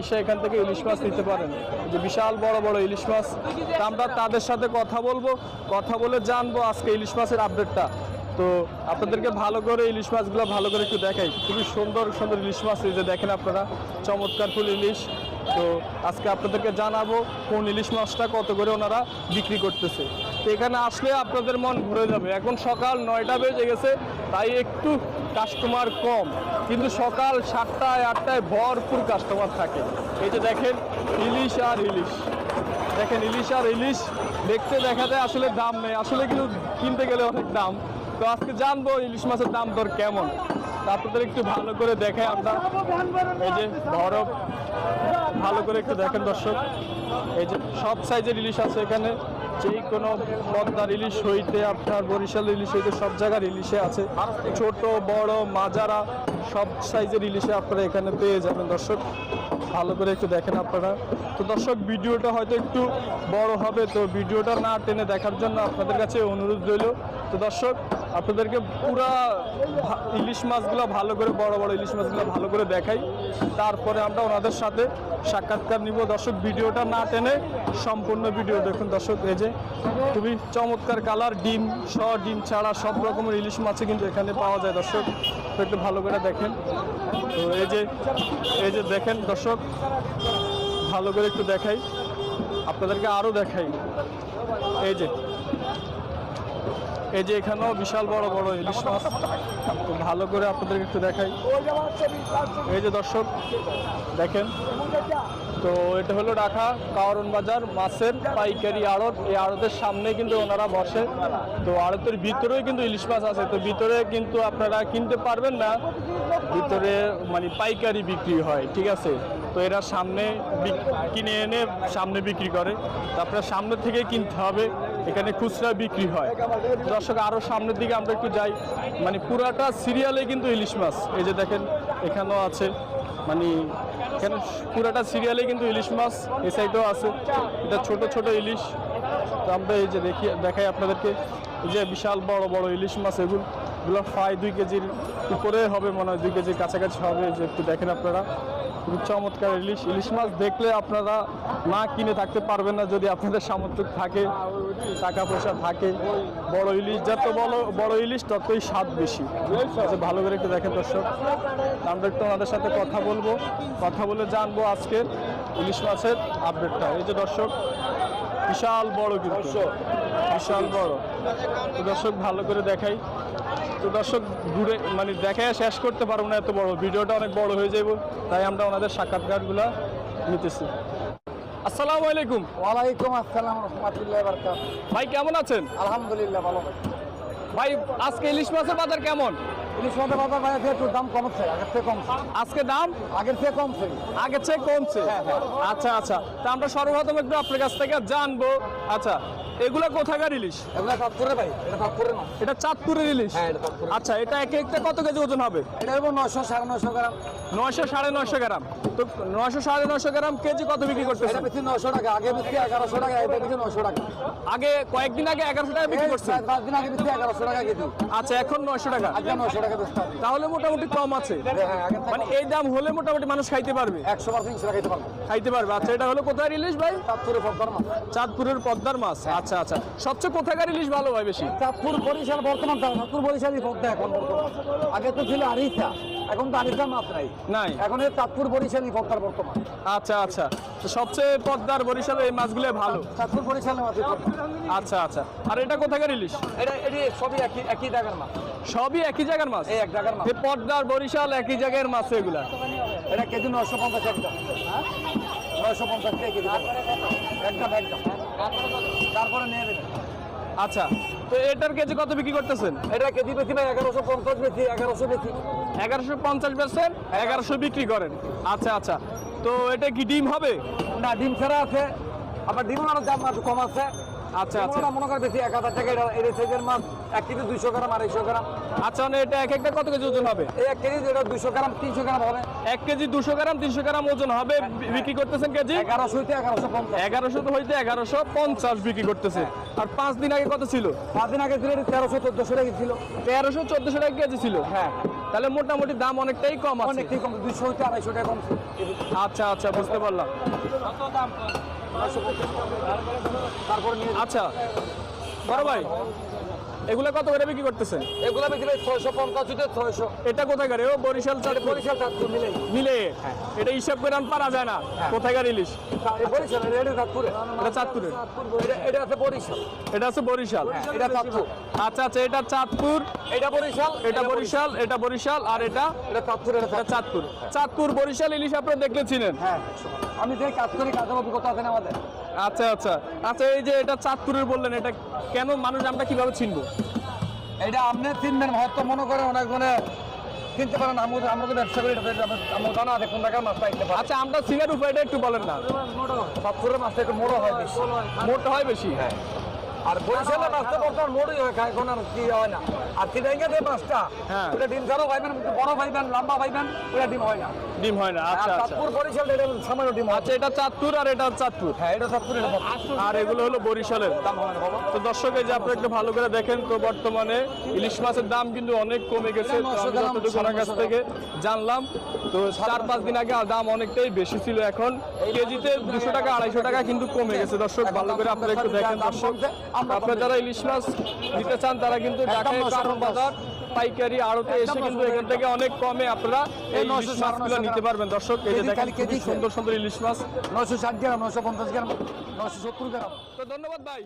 এসে এখান থেকে ইলিশ মাছ নিতে পারেন। যে বিশাল বড় বড় ইলিশ মাছ। আমরা তাদের সাথে কথা বলব। কথা বলে জানব আজকে ইলিশ মাছের আপডেটটা তো আপনাদেরকে ভালো করে ইলিশ মাছগুলো ভালো করে একটু দেখাই। খুবই সুন্দর সুন্দর ইলিশ মাছ এই যে দেখেন আপনারা। চমৎকার ফুল ইলিশ। তো আজকে আপনাদেরকে জানাব কোন ইলিশ মাছটা কত করে ওনারা বিক্রি করতেছে। এখানে আসলে আপনাদের মন ভরে যাবে। এখন সকাল নয়টা বেজে গেছে, তাই একটু কাস্টমার কম। কিন্তু সকাল সাতটায়, আটটায় ভরপুর কাস্টমার থাকে। এই যে দেখেন, ইলিশ আর ইলিশ। দেখেন, ইলিশ আর ইলিশ দেখতে দেখা যায় আসলে দাম নেই। আসলে কিন্তু কিনতে গেলে অনেক দাম। তো আজকে জানব ইলিশ মাছের দাম দর কেমন। আপনাদের একটু ভালো করে দেখে আমরা। এই যে বরফ, ভালো করে একটু দেখেন দর্শক। এই যে সব সাইজের ইলিশ আছে এখানে। যেই কোনো পদ্মার ইলিশ হইতে আপনার বরিশাল ইলিশ হইতে সব জায়গার ইলিশে আছে। ছোট, বড়, মাজারা, সব সাইজের ইলিশে আপনারা এখানে পেয়ে যাবেন। দর্শক, ভালো করে একটু দেখেন আপনারা। তো দর্শক, ভিডিওটা হয়তো একটু বড় হবে, তো ভিডিওটা না টেনে দেখার জন্য আপনাদের কাছে অনুরোধ রইল। তো দর্শক আপনাদেরকে পুরা ইলিশ মাছগুলো ভালো করে, বড় বড় ইলিশ মাছগুলো ভালো করে দেখাই। তারপরে আমরা ওনাদের সাথে সাক্ষাৎকার নিব। দর্শক, ভিডিওটা না টেনে সম্পূর্ণ ভিডিও দেখুন। দর্শক, এই যে খুবই চমৎকার কালার, ডিম স ডিম ছাড়া সব রকমের ইলিশ মাছই কিন্তু এখানে পাওয়া যায়। দর্শক, একটু ভালো করে দেখেন। তো এই যে এই যে দেখেন দর্শক, ভালো করে একটু দেখাই। আপনাদেরকে আরও দেখাই। এই যে এই যে এখানেও বিশাল বড় বড় ইলিশ মাছ। ভালো করে আপনাদেরকে একটু দেখাই। এই যে দর্শক, দেখেন। তো এটা হলো ঢাকা কাওরন বাজার, মাছের পাইকারি আড়ত। এই আড়তের সামনে কিন্তু ওনারা বসে। তো আড়তের ভিতরেও কিন্তু ইলিশ মাছ আছে। তো ভিতরে কিন্তু আপনারা কিনতে পারবেন না। ভিতরে মানে পাইকারি বিক্রি হয়, ঠিক আছে? তো এরা সামনে কিনে এনে সামনে বিক্রি করে। তারপরে সামনে থেকে কিনতে হবে, এখানে খুচরা বিক্রি হয়। দর্শক আরও সামনের দিকে আমরা একটু যাই। মানে পুরাটা সিরিয়ালে কিন্তু ইলিশ মাছ। এই যে দেখেন, এখানেও আছে। মানে এখানে পুরাটা সিরিয়ালে কিন্তু ইলিশ মাছ, এই সাইডেও আছে। এটা ছোট ছোট ইলিশ। তো আমরা এই যে দেখি, দেখাই আপনাদেরকে। যে বিশাল বড় বড় ইলিশ মাছ এগুলো। এগুলো প্রায় দুই কেজির উপরে হবে মনে হয় দুই কেজির কাছাকাছি হবে যে একটু দেখেন আপনারা। খুবই চমৎকার ইলিশ। ইলিশ মাছ দেখলে আপনারা না কিনে থাকতে পারবেন না যদি আপনাদের সামর্থ্য থাকে টাকা পয়সা থাকে। বড় ইলিশ যত বড় বড় ইলিশ ততই স্বাদ বেশি। আচ্ছা, ভালো করে একটু দেখেন দর্শক। আমরা একটু আমাদের সাথে কথা বলব। কথা বলে জানব আজকের ইলিশ মাছের আপডেটটা এই যে দর্শক বিশাল বড় কিন্তু। বিশাল বড়। তো দর্শক ভালো করে দেখাই। তো দর্শক ঘুরে মানে দেখায় শেষ করতে পারব না এত বড়। ভিডিওটা অনেক বড় হয়ে যাব তাই আমরা ওনাদের সাক্ষাৎকারগুলো নিতেছি। আসসালামু আলাইকুম। ওয়ালাইকুম আসসালাম রহমতুল্লাহ বারকাত। ভাই কেমন আছেন? আলহামদুলিল্লাহ ভালো ভাই আজকে ইলিশ মাছের বাজার কেমন? ইলিশ মাছের বাজার থেকে একটু দাম কমছে আগের থেকে কমছে। আজকে দাম? আগের থেকে কমছে। আগের চেয়ে কমছে? হ্যাঁ, হ্যাঁ। আচ্ছা আচ্ছা। তা আমরা সর্বপ্রথম একটু আপনার কাছ থেকে জানব। আচ্ছা এগুলো কোথাকার ইলিশ? এগুলো তাৎপুরে ভাই এটা তাৎপুরে না এটা চাঁদপুরের ইলিশ? হ্যাঁ, এটা চাঁদপুরের। আচ্ছা এটা এক একটা কত কেজি ওজন হবে? এটা হলো নয়শো সাড়ে নয়শো গ্রাম। নয়শো সাড়ে নয়শো গ্রাম। তো নয়শো সাড়ে নয়শো গ্রাম কেজি কত বিক্রি এটা করতেছেন? বেশি নয়শো টাকা আগে বেশি এগারোশো টাকা এটা বেশি নয়শো টাকা। আগে কয়েকদিন আগে এগারোশো টাকা বিক্রি এই করছেন? পাঁচ দিন আগে বেশি এগারোশো টাকা কেজি। আচ্ছা এখন নয়শো টাকা। আজকে নয়শো টাকা তাহলে মোটামুটি কম আছে। হ্যাঁ মানে এই দাম হলে মোটামুটি মানুষ খাইতে পারবে? একশো টাকা খেতে পারব। খাইতে পারবে। আচ্ছা এটা হলো কোথায় ইলিশ ভাই? চাঁদপুরে পদ্মার মাছ। চাঁদপুরের পদ্মার মাছ। আচ্ছা আচ্ছা আচ্ছা। সবচেয়ে কোথাকার ইলিশ ভালো হয় বেশি? চাঁদপুর বরিশাল বর্তমান চাঁদপুর বরিশালই পদ্মা এখন আগে তো ছিল আরিসা এখন তো আরিসা মাছ নাই। নাই? এখন এই চাঁদপুর বরিশালই পদ্মার বর্তমান। আচ্ছা আচ্ছা। তো সবচেয়ে পদ্মার বরিশালে এই মাছগুলো ভালো? চাঁদপুর বরিশালের মাছ আচ্ছা আচ্ছা। আর এটা কোথাকার ইলিশ? এটা এটি সবই একই একই জায়গার মাছ। সবই একই জায়গার মাছ? এই এক জায়গার মাছ। এই পদ্মার বরিশাল একই জায়গার মাছ এগুলা? এটা কেজি নয়শো পঞ্চাশ একদম নয়শো পঞ্চাশ কেজি। একদম একদম। তারপরে নিয়ে নেবেন আচ্ছা তো এটার কেজি কত বিক্রি করতেছেন? এটা কেজি বেশি ভাই এগারোশো পঞ্চাশ বেশি এগারোশো বেশি এগারোশো পঞ্চাশ পার্সেন্ট এগারোশো বিক্রি করেন। আচ্ছা আচ্ছা তো এটা কি ডিম হবে? না ডিম ছাড়া আছে আবার ডিম আরও দাম কম আছে। আচ্ছা আচ্ছা। মনে করে বেশি এক হাজার টাকা এটা সাইজের মাছ এক কেজি দুইশো গ্রাম আড়াইশো গ্রাম। আচ্ছা মানে এটা এক একটা কত কেজি ওজন হবে? এই এক কেজি এটা দুইশো গ্রাম তিনশো গ্রাম হবে। এক কেজি দুশো গ্রাম তিনশো গ্রাম ওজন হবে বিক্রি করতেছেন কেজি? এগারোশো হইতে এগারোশো পঞ্চাশ। এগারোশো তো হইতে এগারোশো পঞ্চাশ বিক্রি করতেছে। আর পাঁচ দিন আগে কত ছিল? পাঁচ দিন আগে ছিল তেরোশো চোদ্দশো টাকা ছিল। তেরোশো চোদ্দশো টাকা কেজি ছিল? হ্যাঁ। তাহলে মোটামুটি দাম অনেকটাই কম আছে। অনেকটাই কম দুইশো হইতে আড়াইশো টাকা কম আচ্ছা আচ্ছা বুঝতে পারলাম। নিয়ে আচ্ছা। বড় ভাই এগুলা কত করে বিক্রি করতেছেন? এগুলো বিক্রি হয় ছয়শো পঞ্চাশ হইতে ছয়শো। এটা কোথাকার ও বরিশাল চাঁদপুর। বরিশাল চাঁদপুর মিলে। মিলে? এটা হিসাব করে পারা যায় না। কোথাকার ইলিশ? বরিশাল এটা চাঁদপুরে। এটা চাঁদপুরের এটা- এটা আছে বরিশাল। এটা আছে বরিশাল। এটা চাঁদপুর। আচ্ছা আচ্ছা এটা চাঁদপুর। এটা বরিশাল এটা বরিশাল। এটা বরিশাল আর এটা এটা চাঁদপুর এটা এটা চাঁদপুর। চাঁদপুর। বরিশাল ইলিশ আপনারা দেখলে ছিলেন হ্যাঁ আমি যে কাজ করি কাজের অভিজ্ঞতা আছে আমাদের। আচ্ছা আচ্ছা। আচ্ছা এই যে এটা চাঁদপুরের বললেন এটা কেন মানুষ আমরা কীভাবে চিনবো? এটা আপনি চিনবেন হয়তো মনে করেন অনেক জনে কিনতে পারেন আমরা আমরা তো ব্যবসা করি আমার জানা আছে কোন টাকার মাছটা কিনতে পারেন আচ্ছা আমরা সিঙ্গার উপায়টা একটু বলেন না। চাঁদপুরের মাছটা একটু মোড়ো হয় বেশি। মোটা হয় বেশি আর মাছটা বর্তমান মোড়ই হয় খায় কোনো আর কি হয় না। আর মাছটা হ্যাঁ। ওটা ডিম ছাড়াও পাইবেন বড় পাইবেন লম্বা পাইবেন ওটা ডিম হয় না। ডিম হয় না আচ্ছা আচ্ছা। চাঁদপুর বরিশাল এটা সামান্য ডিম আচ্ছা এটা চাঁদপুর আর এটা চাঁদপুর? হ্যাঁ এটা চাঁদপুর আর এগুলো হলো বরিশালের। দাম তো যে আপনারা একটু ভালো করে দেখেন তো বর্তমানে ইলিশ মাছের দাম কিন্তু অনেক কমে গেছে। ওনার কাছ থেকে জানলাম তো চার পাঁচ দিন আগে দাম অনেকটাই বেশি ছিল এখন। কেজিতে দুশো টাকা আড়াইশো টাকা কিন্তু কমে গেছে। দর্শক ভালো করে আপনারা একটু দেখেন দর্শক। আপনারা যারা ইলিশ মাছ নিতে চান তারা কিন্তু ঢাকায় কারণ বাজার পাইকারি আড়তে এসে কিন্তু এখান থেকে অনেক কমে আপনারা এই ইলিশ মাছগুলো নিতে পারবেন। দর্শক এই যে দেখেন খুবই সুন্দর সুন্দর ইলিশ মাছ। নশো ষাট গ্রাম নশো পঞ্চাশ গ্রাম নশো সত্তর গ্রাম। তো ধন্যবাদ ভাই।